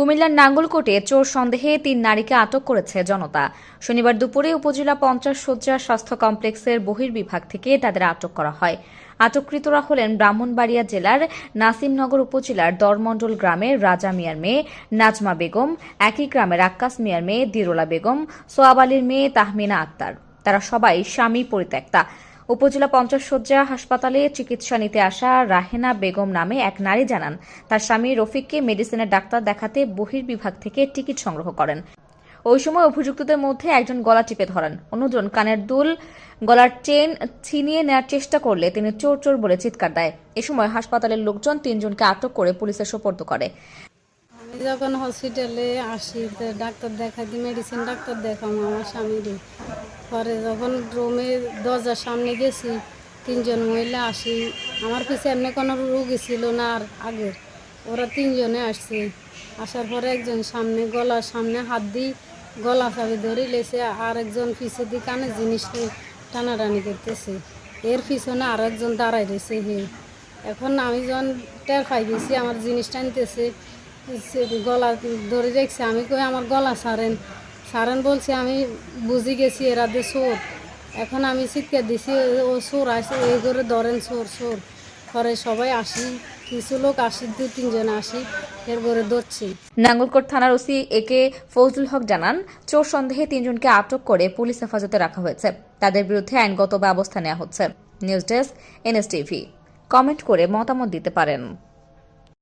কুমিল্লার নাঙ্গলকোটে চোর সন্দেহে তিন নারীকে আটক করেছে জনতা। শনিবার দুপুরে উপজেলা পঞ্চাশ শয্যা স্বাস্থ্য কমপ্লেক্সের বহির্বিভাগ থেকে তাদের আটক করা হয়। আটককৃতরা হলেন ব্রাহ্মণবাড়িয়া জেলার নাসিমনগর উপজেলার দরমণ্ডল গ্রামের রাজা মিয়ার মেয়ে নাজমা বেগম, একই গ্রামের আক্কাস মিয়ার মেয়ে দিরোলা বেগম সোয়াব আলীর মেয়ে তাহমিনা আক্তার। তারা সবাই স্বামী পরিত্যক্তা। উপজেলা পঞ্চাশ শয্যা হাসপাতালে চিকিৎসা নিতে আসা রাহেনা বেগম নামে এক নারী জানান, তার স্বামী রফিককে মেডিসিনের ডাক্তার দেখাতে বহির্বিভাগ থেকে টিকিট সংগ্রহ করেন। ওই সময় অভিযুক্তদের মধ্যে একজন গলা টিপে ধরেন, অন্যজন কানের দুল গলার চেন ছিনিয়ে নেওয়ার চেষ্টা করলে তিনি চোর চোর বলে চিৎকার দেয়। এ সময় হাসপাতালের লোকজন তিনজনকে আটক করে পুলিশের সোপর্দ করে। যখন হসপিটালে আসি ডাক্তার দেখাইতে মেডিসিন ডাক্তার দেখাম আমার স্বামীরে পরে যখন রুমে দরজার সামনে গেছি, তিনজন মহিলা আসি। আমার পিছে এমনি কোনো রুগী ছিল না আর আগের ওরা তিনজনে আসছে। আসার পরে একজন সামনে গলার সামনে হাত দিই গলা চাবি ধরে লেছে, আর একজন পিছে দিয়ে কানে জিনিস টানাটানি করতেছে। এর পিছনে আর একজন দাঁড়াই রয়েছে হে। এখন আমি যখন টের পাই গেছি, আমার জিনিস টানতেছে সে গলা ধরে রেখেছে আমি কই, আমার গলা সারেন। সারেন বলছে, আমি বুঝি গেছি, এরা দিয়ে চোর। এখন আমি চিৎকার দিছি, ও চোর, আসে, এই করে ধরেন চোর চোর। পরে সবাই আসি, কিছু লোক আসি, দু, তিনজন আসি এর করে ধরছি। নাঙ্গলকোট থানার ওসি এ কে ফজলুল হক জানান, চোর সন্দেহে তিনজনকে আটক করে পুলিশ হেফাজতে রাখা হয়েছে। তাদের বিরুদ্ধে আইনগত ব্যবস্থা নেওয়া হচ্ছে। নিউজ ডেস্ক এনএসটিভি কমেন্ট করে মতামত দিতে পারেন।